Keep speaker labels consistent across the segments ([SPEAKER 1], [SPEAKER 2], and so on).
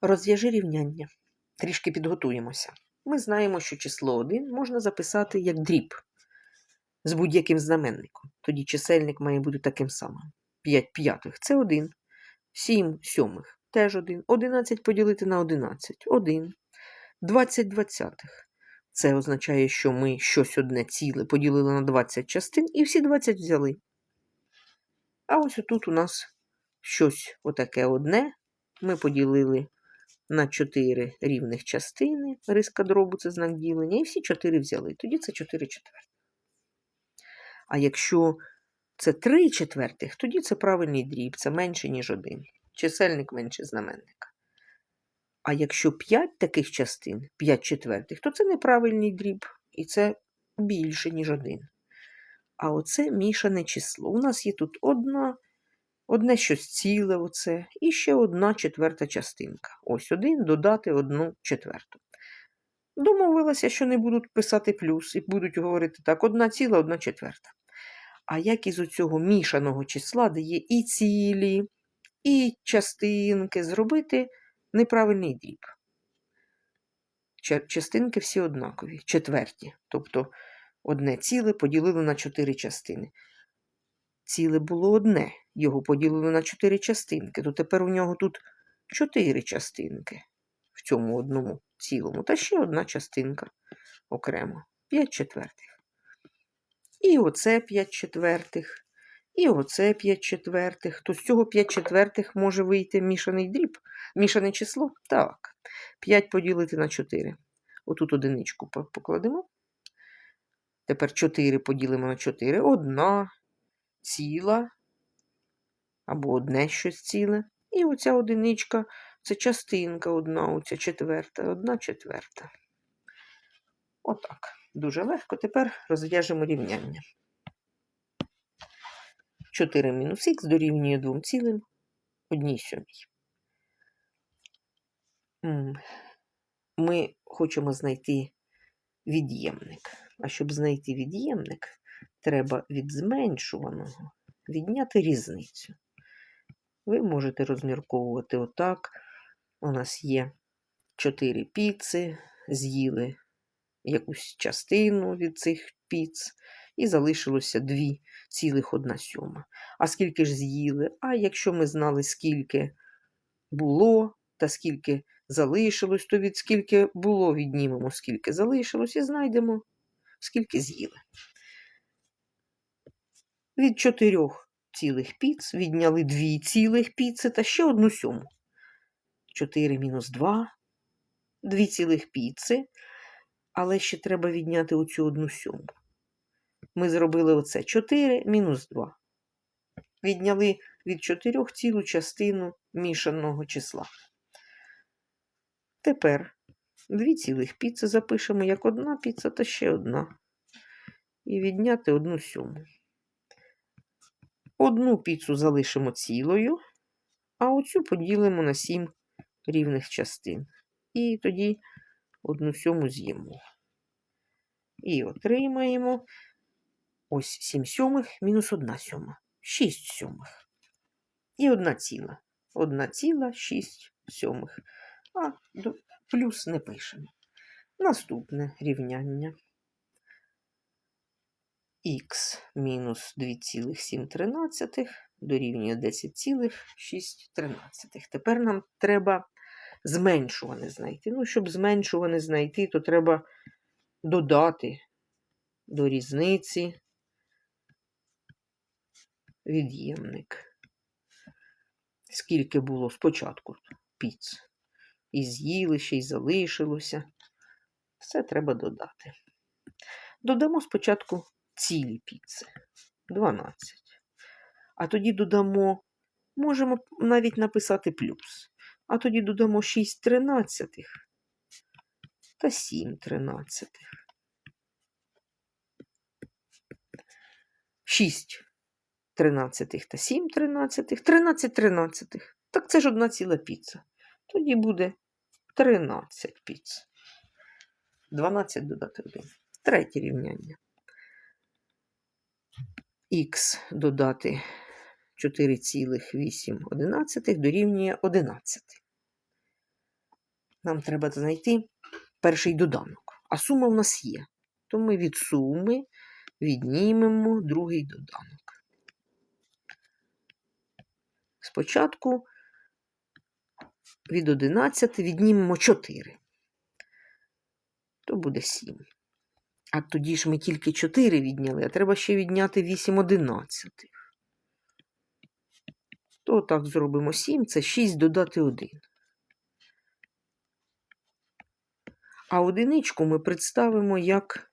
[SPEAKER 1] Розв'яжи рівняння. Трішки підготуємося. Ми знаємо, що число 1 можна записати як дріб з будь-яким знаменником. Тоді чисельник має бути таким самим. 5 п'ятих це 1. 7 сьомих теж 1. 11 поділити на 11 1. 20 двадцятих. Це означає, що ми щось одне ціле поділили на 20 частин і всі 20 взяли. А ось отут у нас щось отаке одне. Ми поділили на 4 рівних частини. Риска дробу це знак ділення, і всі 4 взяли. Тоді це 4 четвертих. А якщо це 3 четвертих, тоді це правильний дріб, це менше, ніж 1. Чисельник менше знаменника. А якщо 5 таких частин, 5 четвертих, то це неправильний дріб, і це більше, ніж 1. А оце мішане число. У нас є тут одна, одне щось ціле, оце, і ще одна четверта частинка. Ось один додати одну четверту. Домовилася, що не будуть писати плюс і будуть говорити так, одна ціла, одна четверта. А як із оцього мішаного числа, де є і цілі, і частинки, зробити неправильний дріб. Частинки всі однакові, четверті. Тобто одне ціле поділили на чотири частини. Ціле було одне, його поділили на чотири частинки, то тепер у нього тут чотири частинки в цьому одному цілому, та ще одна частинка окремо. П'ять четвертих. І оце п'ять четвертих, і оце п'ять четвертих. То з цього п'ять четвертих може вийти мішаний дріб, мішане число? Так. 5 поділити на 4. Отут одиничку покладемо. Тепер 4 поділимо на 4. Одна ціла. Або одне щось ціле. І оця одиничка це частинка одна, оця четверта, одна четверта. Отак. Дуже легко. Тепер розв'яжемо рівняння. 4 мінус х дорівнює 2 цілим 1 сьомій. Ми хочемо знайти від'ємник. А щоб знайти від'ємник, треба від зменшуваного відняти різницю. Ви можете розмірковувати отак. У нас є 4 піци, з'їли якусь частину від цих піц, і залишилося 2 цілих 1 сьома. А скільки ж з'їли? А якщо ми знали, скільки було та скільки залишилось, то від скільки було віднімемо, скільки залишилось, і знайдемо, скільки з'їли. Від чотирьох цілих піц відняли дві цілих піци та ще одну сьому. 4 мінус 2, дві цілих піци, але ще треба відняти оцю одну сьому. Ми зробили оце 4 мінус 2. Відняли від 4 цілу частину мішаного числа. Тепер дві цілих піци запишемо як одна піца та ще одна. І відняти одну сьому. Одну піцу залишимо цілою, а оцю поділимо на 7 рівних частин. І тоді одну сьому з'їмо. І отримаємо ось 7 сьомих мінус 1 сьома. 6 сьомих. І одна ціла. Одна ціла 6 сьомих. А плюс не пишемо. Наступне рівняння. Х мінус 2,7 дорівнює 10,6. Тепер нам треба зменшуване знайти. Ну, щоб зменшуване знайти, то треба додати до різниці від'ємник. Скільки було спочатку піц. І з'їли ще, й залишилося. Все треба додати. Додамо спочатку цілі піци 12. А тоді додамо, можемо навіть написати плюс. А тоді додамо 6 тринадцятих та 7 тринадцятих. 6 тринадцятих та 7 тринадцятих, 13 тринадцятих. Так це ж одна ціла піца. Тоді буде 13 піц. 12 додати 1. Третє рівняння. Х додати 4,8 дорівнює 11. Нам треба знайти перший доданок. А сума в нас є. То ми від суми віднімемо другий доданок. Спочатку від 11 віднімемо 4. То буде 7. А тоді ж ми тільки 4 відняли, а треба ще відняти 8 одинадцятих. То так зробимо 7, це 6 додати 1. А одиничку ми представимо як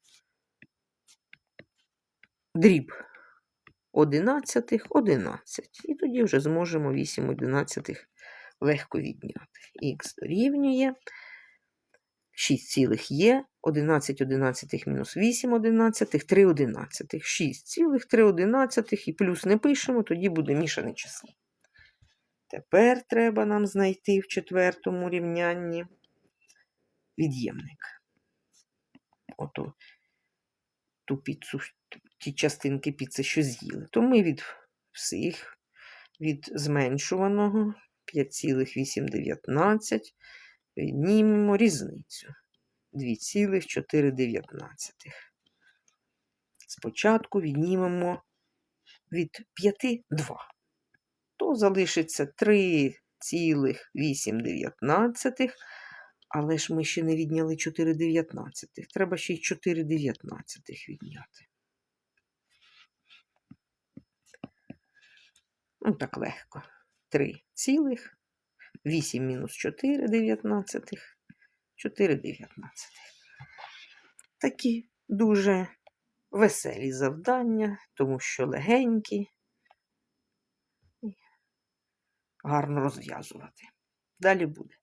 [SPEAKER 1] дріб одинадцятих 11. І тоді вже зможемо 8 одинадцятих легко відняти. Х дорівнює 6 цілих є, 11 одинадцятих мінус 8 одинадцятих, 3 одинадцятих. 6 цілих 3 одинадцятих і плюс не пишемо, тоді буде мішане число. Тепер треба нам знайти в четвертому рівнянні від'ємник. Ото ту піцу, ті частинки піци, що з'їли. То ми від всіх, від зменшуваного 5,819 віднімемо різницю 2,419. Спочатку віднімемо від 5 2. То залишиться 3,819. Але ж ми ще не відняли 4,19. Треба ще й 4,19 відняти. Ну, так легко. 3 цілих. 8 мінус 4 дев'ятнадцятих. 4 дев'ятнадцятих. Такі дуже веселі завдання, тому що легенькі. Гарно розв'язувати. Далі буде.